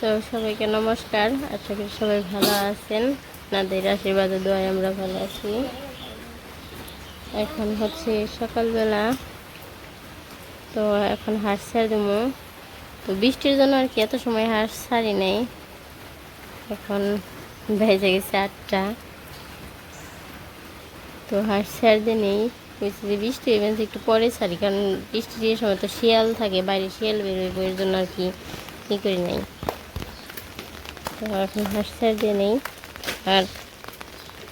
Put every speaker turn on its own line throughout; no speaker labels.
তো সবাইকে নমস্কার। আশা করি সবাই ভালো আছেন। আপনাদের আশীর্বাদে, দোয়ায় আমরা ভালো আছি। এখন হচ্ছে সকালবেলা। তো এখন হাঁস ছাড় দেবো তো বৃষ্টির জন্য আর কি এত সময় হাঁস ছাড়ি নেই। এখন ভেজে গেছে আটটা। তো হাঁস ছাড় দিয়ে নেই। বলছি যে বৃষ্টি এবার একটু পরে ছাড়ি। কারণ বৃষ্টির সময় তো শিয়াল থাকে, বাইরে শিয়াল বেরোয় বইয়ের জন্য আর কি ই করি নাই। তো এখন হাঁস ছাড় দিয়ে নেই। আর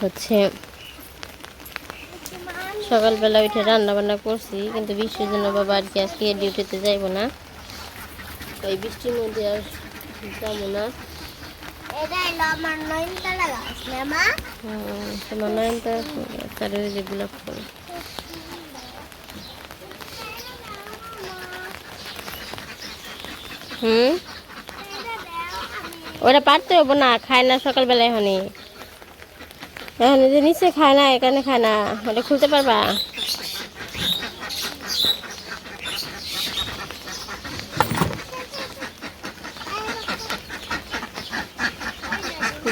হচ্ছে সকালবেলা উঠে রান্না বান্না করছি, কিন্তু বৃষ্টির জন্য বাবা আর কি আজকে ডিউটিতে যাইবো না। এই বৃষ্টির মধ্যে আর যাব না।
নয়নতারা
তোমার নয়নটা তার ওই হুম? ওরা পারতে হব না, খায় না সকালবেলা এখনই। এখন যে নিচে খায় না, এখানে খায় না, ওটা খুলতে পারবা?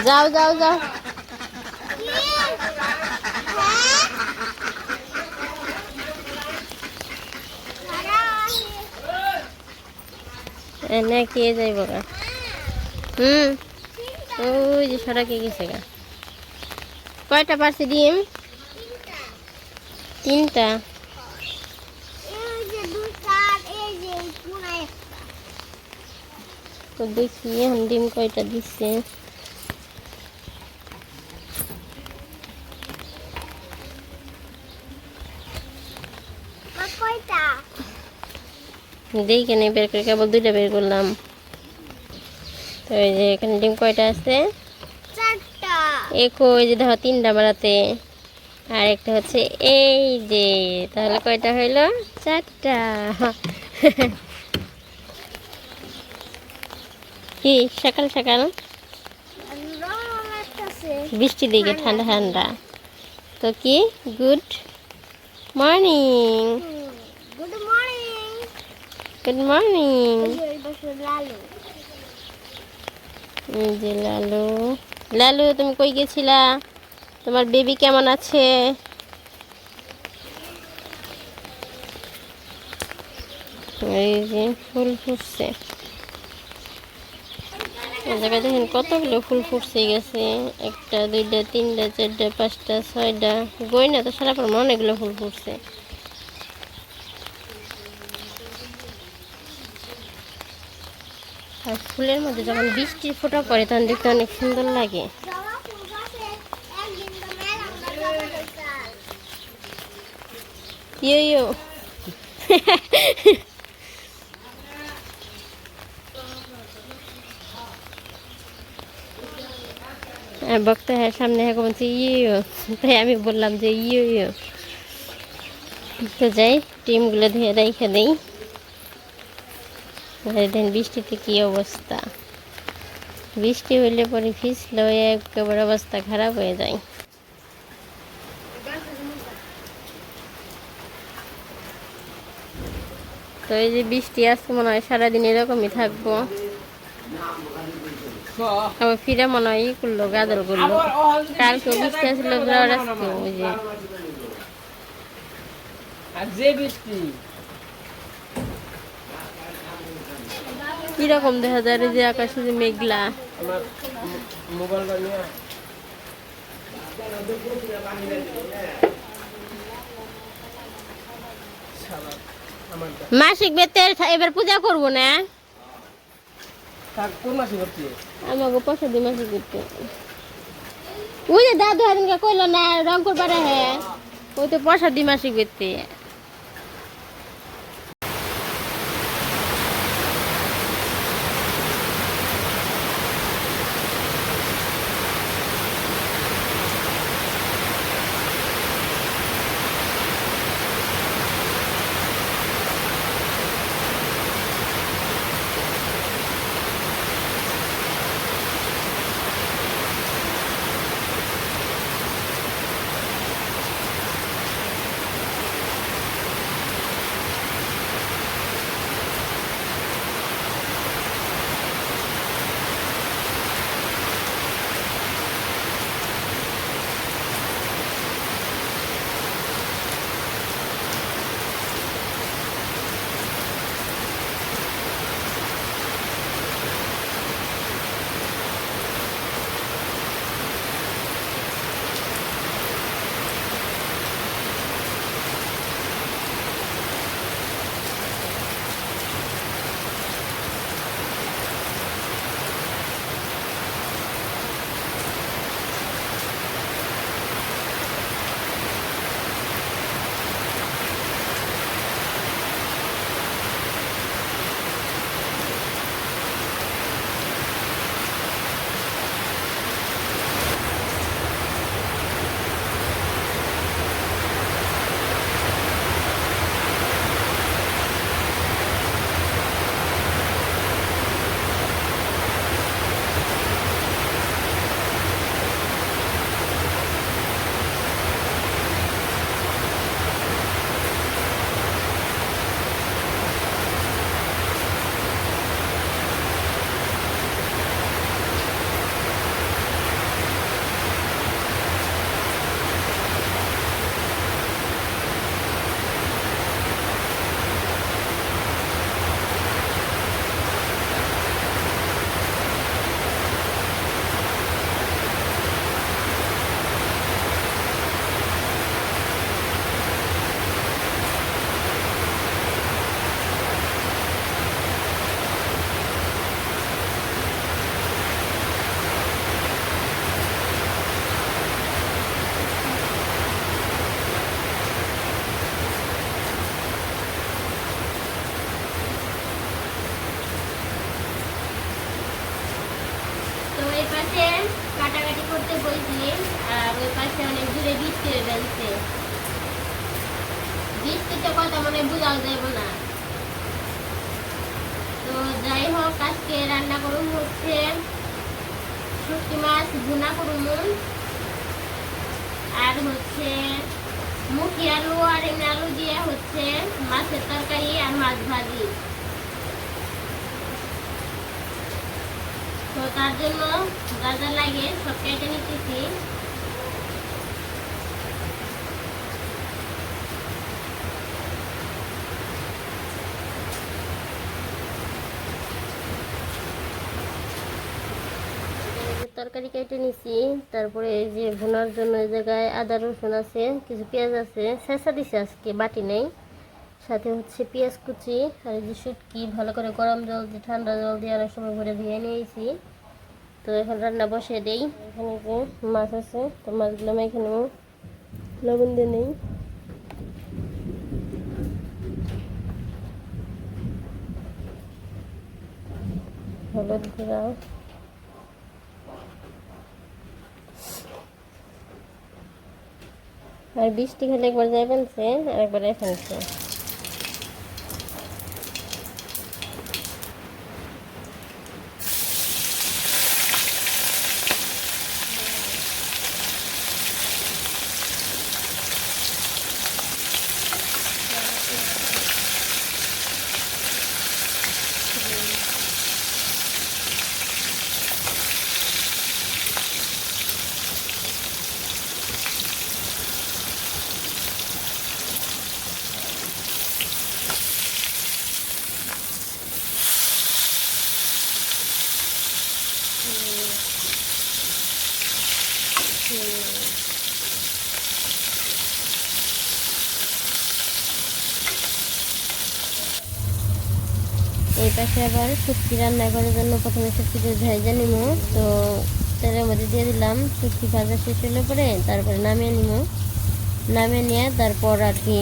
যাও যাও যাও। এনে কে যাইব গা। হুম। ওই যে সড়কে গেছে গা। কয়টা পারছে ডিম? তিনটা। তো দেখি এখন ডিম কয়টা দিচ্ছে দেখি কেন বের করে কেবল দুইটা বের করলাম। তো এই যে এখানে ডিম কয়টা আছে?
চারটা।
একো ওই যে দেখো তিনটা মারাতে আর একটা হচ্ছে এই যে তাহলে কয়টা হইল? চারটা। কি সকাল সকাল? বৃষ্টি দিকে ঠান্ডা ঠান্ডা। তো কি good morning.
Good morning.
Good morning. যে লালু। লালু, তুমি কই গেছিলা? তোমার বেবি কেমন আছে? এই যে ফুল ফুটছে। জায়গায় দেখেন কতগুলো ফুল ফুটছে গেছে। একটা, দুইটা, তিনটা, চারটা, পাঁচটা, ছয়টা। গই না তো সারা পর অনেকগুলো ফুল ফুটছে। আর ফুলের মধ্যে যখন বৃষ্টির ফোঁটা পড়ে, তখন দেখতে অনেক সুন্দর লাগে। বক্তা হ্যাঁ সামনে হ্যাঁ বলছে ইয়ো তাই আমি বললাম যে ইয়ো ইয়ো তো যাই টিমগুলো ধুয়ে রেখে দেই। দেন বৃষ্টিতে কি অবস্থা? বৃষ্টি হইলে পরে ফিসলে হয়ে একেবারে অবস্থা খারাপ হয়ে যায়। তো এই যে বৃষ্টি আজকে মনে হয় সারাদিন এরকমই থাকব। আবার ফিরে মনে হয় ই করল গাদল করল। কালকে বৃষ্টি জ্বর ওই যে।
যে বৃষ্টি?
কীরকম দেখা যায় এই যে আকাশে যে মেঘলা। মাসিক বেতের এবার পূজা করব না? আমাকে পয়সা দিই মাসিক বেতে ওই যে দাদু হাদিনকে কইলো না রংপুর পাড়া হ্যাঁ ওই তো পয়সা দিই মাসিক বেতে বৃষ্টি বৃষ্টিতে কথা মনে বোঝাও যাইব না। তো যাই হোক, আজকে রান্না করুন হচ্ছে শুটকি মাছ, ভুনা করুন। আর হচ্ছে মুখি আলু আর এমনি আলু দিয়ে হচ্ছে মাছের তরকারি আর মাছ ভাজি। তো তার জন্য যা যা লাগে সব কেটে নিতেছি। তরকারি কেটে নিছি। তারপরে এই যে ভুনার জন্য এই জায়গায় আদা রসুন আছে, কিছু পেঁয়াজ আছে শেষা দিছে আজকে, বাটি নেই। সাথে হচ্ছে পেঁয়াজ কুচি আর এই যে শুটকি, ভালো করে গরম জল দিয়ে, ঠান্ডা জল দিয়ে অনেক সময় ভরে ধুয়ে নিয়েছি। তো এখন রান্না বসিয়ে দেই। এখানে যে মাছ আছে, তো মাছগুলো আমি এখানে লবণ দিয়ে নেই। হলুদ গুঁড়া। আর বৃষ্টি খালে একবার যাই ফেলছে আর একবার এ পাশে আবার শুটকি রান্না করার জন্য প্রথমে শুটকিটা ভেজে নিব তো তেলের মধ্যে দিয়ে দিলাম, শুটকি ভাজা শেষ হলে পরে তারপরে নামিয়ে নিব নামিয়ে নিয়ে তারপর আর কি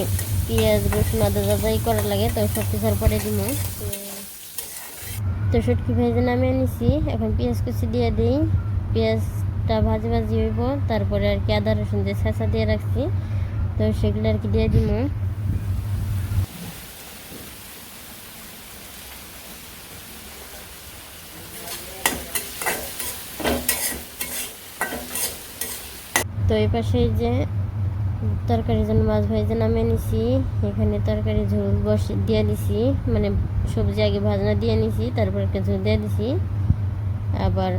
পেঁয়াজ, রসুন, আদা যাই করা লাগে, তো সব কিছুর পরে দিব তো শুটকি ভেজে নামিয়ে নিছি। এখন পেঁয়াজ কুচি দিয়ে দিই। পেঁয়াজটা ভাজি ভাজি হইব, তারপরে আর কি আদা, রসুন দিয়ে ছেঁচা দিয়ে রাখছি। তো সেগুলো আর কি দিয়ে দিব এই পাশে যে তরকারির জন্য মাছ ভেজে নামিয়ে নিছি। এখানে তরকারি ঝোল বসে দিয়ে দিছি মানে সবজি আগে ভাজনা দিয়ে নিছি, তারপর একটা ঝোল দিয়ে দিছি। আবার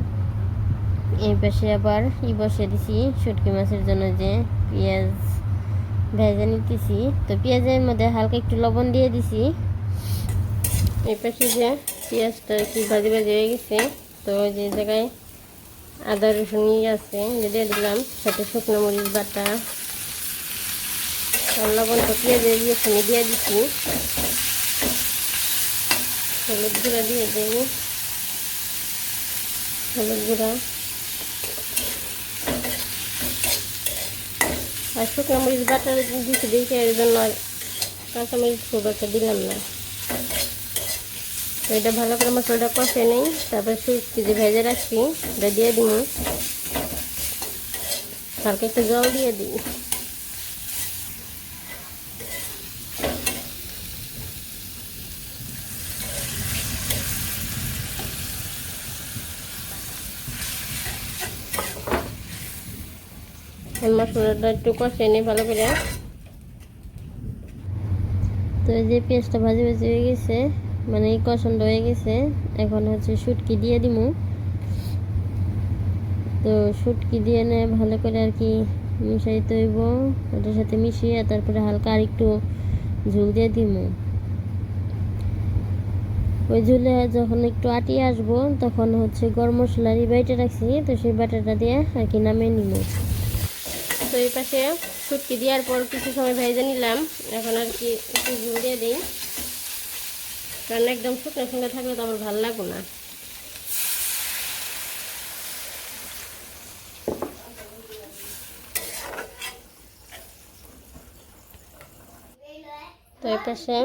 এই পাশে আবার ই বসিয়ে দিছি, শুটকি মাছের জন্য যে পেঁয়াজ ভেজে নিতেছি। তো পেঁয়াজের মধ্যে হালকা একটু লবণ দিয়ে দিছি। এই পাশে যে পেঁয়াজটা কি ভাজি ভাজি হয়ে গেছে, তো যে জায়গায় আদা রসুন ইয়ে আছে দিয়ে দিলাম সাথে শুকনো মরিচ বাটা। লবণ পেঁয়াজের ইয়ে সঙ্গে দিয়ে দিচ্ছি হলুদ গুঁড়া দিয়ে দেব। হলুদ গুঁড়া। আর শুকনো মরিচ বাটা দিচ্ছি দেখে এর জন্য আর কাঁচা মরিচ খুব একটা দিলাম না। তো এটা ভালো করে মশলাটা কষে নেই। তারপর শুটকি যে ভেজে রাখছি, এটা দিয়ে দিব হালকা একটু জল দিয়ে দিই। মশলাটা একটু কষে নিই ভালো করে। তো এই যে পেঁয়াজটা ভাজি ভাজি হয়ে গেছে মানে কষানটা হয়ে গেছে। এখন হচ্ছে শুটকি দিয়ে দিমু। তো শুটকি দিয়ে নে, ভালো করে আর কি মিশাইতে হইব। ওটার সাথে মিশিয়ে তারপরে হালকা আর একটু ঝুল দিয়ে দিমু। ওই ঝুলে যখন একটু আটিয়ে আসব, তখন হচ্ছে গরম মশলার বাইটে রাখছি। তো সেই বাটাটা দিয়ে আর কি নামিয়ে নিব তো এই পাশে শুটকি দেওয়ার পর কিছু সময় ভেজে নিলাম। এখন আর কি একটু ঝুল দিয়ে দিই। কারণ একদম শুকনো শুকনো থাকলে তো আমার ভালো লাগবে না। তো এই পাশে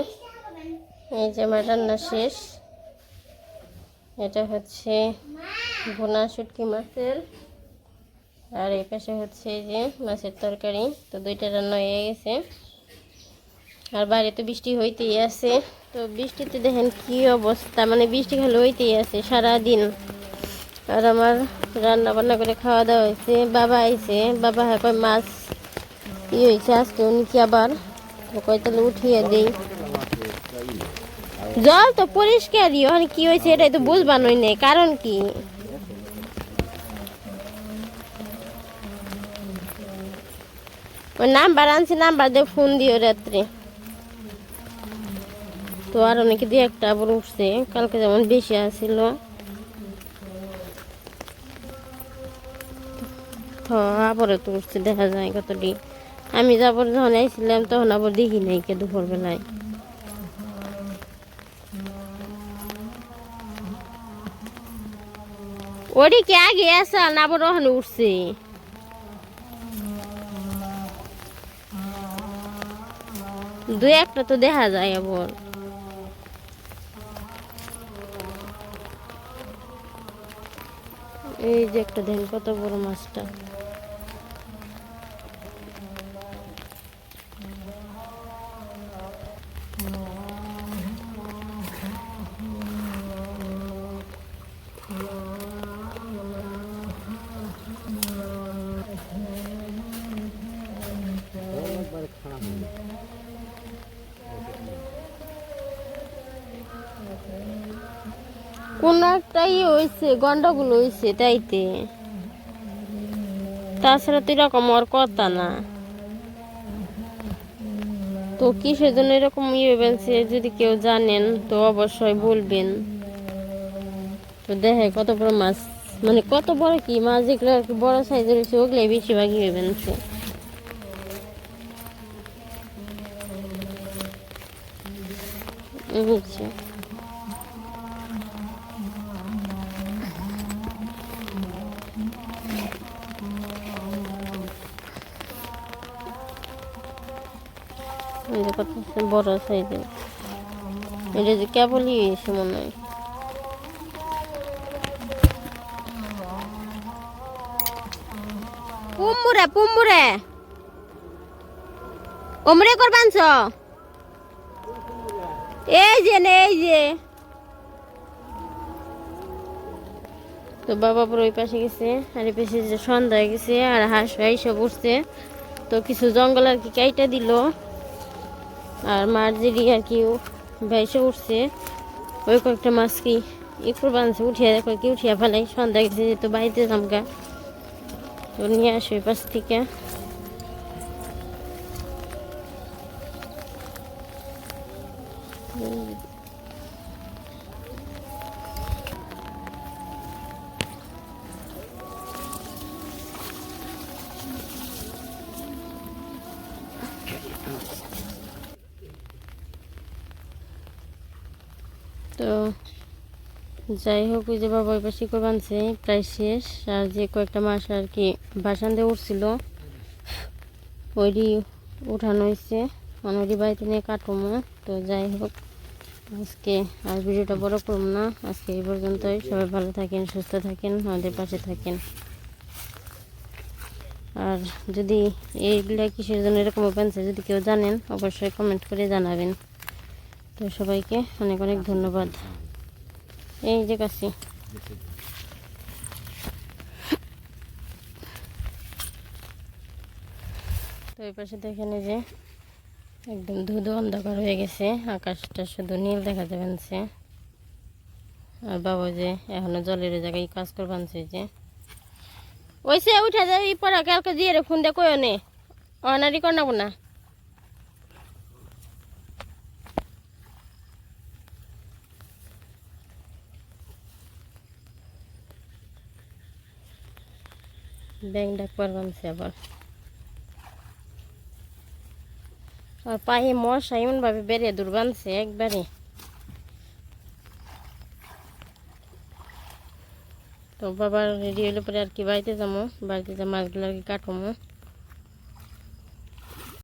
এই যে আমার রান্না শেষ। এটা হচ্ছে ভোনা শুটকি মাছের। আর এই পাশে হচ্ছে এই যে মাছের তরকারি। তো দুইটা রান্না হয়ে গেছে। আর বাইরে তো বৃষ্টি হইতেই আছে। তো বৃষ্টিতে দেখেন কি অবস্থা। মানে বৃষ্টি খালি হইতেই আছে সারা দিন আর আমার রান্না বান্না করে খাওয়া দাওয়া হয়েছে, বাবা আইছে। বাবা হ্যাঁ কয়, মাছ ই হয়েছে আজকে? উনি কি আবার? কয়, তাহলে উঠিয়ে দেই। জল তো পরিষ্কারই, ওখানে কি হয়েছে এটাই তো বুঝবানোই নেই, কারণ কি? নাম্বার আনছি, নাম্বার দিয়ে ফোন দিও রাত্রে। তো আর অনেকে দিয়ে একটা আবার উঠছে। কালকে যেমন বেশি আসছিল আবারও তো উঠছে, দেখা যায় কতটি। আমি যাবার যখন আইছিলাম, তখন আবার দেখি নাই কে দুপুর বেলায় ওটি কে আগে আসাল আবার ওখানে উঠছে। দুই একটা তো দেখা যায় আবার। এই যে একটা দেখেন কত বড় মাছটা। কোন একটাই হয়েছে গন্ডগোল হয়েছে তাইতে। তাছাড়া তো এরকম আর কথা না। তো কিসের জন্য এরকম ইয়ে বেলছে, যদি কেউ জানেন তো অবশ্যই বলবেন। তো দেখে কত বড় মাছ মানে কত বড় কি মাছ, যেগুলো আর কি বড় সাইজের হয়েছে ওগুলাই বেশিরভাগই হয়ে বেলছে। বুঝছি। যে কত? বড় সাইজের এটা যে কেবলই এসে মনে হয় পুম্বুরে পুম্বুরে। ওমরে করবানছ এই যে এই যে। তো বাবা পুরো ওই পাশে গেছে আর এই পাশে যে সন্ধ্যা গেছে আর হাঁস সব উঠছে। তো কিছু জঙ্গল আর কি কাইটা দিল। আর মার্জেরি আর কি ভেসে উঠছে। ওই কয়েকটা মাছ কি একটু বানছে, উঠিয়া দেখো, কি উঠিয়া ফেলাই সন্ধ্যা গেছে যেহেতু বাড়িতে জামকা তো নিয়ে আসো পাশ থেকে। তো যাই হোক, ওই যে বাবা ওই পাশে করে বানছে, প্রায় শেষ। আর যে কয়েকটা মাস আর কি বাসান দিয়ে উঠছিল ওইটি উঠানো হয়েছে। মানে ওইটি বাড়িতে নিয়ে কাটবো তো যাই হোক, আজকে আর ভিডিওটা বড় করব না। আজকে এই পর্যন্তই। সবাই ভালো থাকেন, সুস্থ থাকেন, আমাদের পাশে থাকেন। আর যদি এইগুলা কিসের জন্য এরকম বানছে, যদি কেউ জানেন, অবশ্যই কমেন্ট করে জানাবেন। তো সবাইকে অনেক অনেক ধন্যবাদ। এই যে কাছি তো এই পাশে দেখেন যে একদম ধুধু অন্ধকার হয়ে গেছে। আকাশটা শুধু নীল দেখা যাবে আর বাবা যে এখনও জলের জায়গায় কাজ করবানছে যে। ওইসে উঠে যাবি পড়া কালকে দিয়ে রে ফোন দিয়ে কই নে। অনারি কর না ব্যাং ডাক পারবানছে আবার। আর পায়ে মশা এমনভাবে বেড়ে দূর বানছে একবারে। তো বাবার রেডি হইলে পরে আর কি বাড়িতে যাব বাড়িতে যা মাছগুলো আর কি কাটবো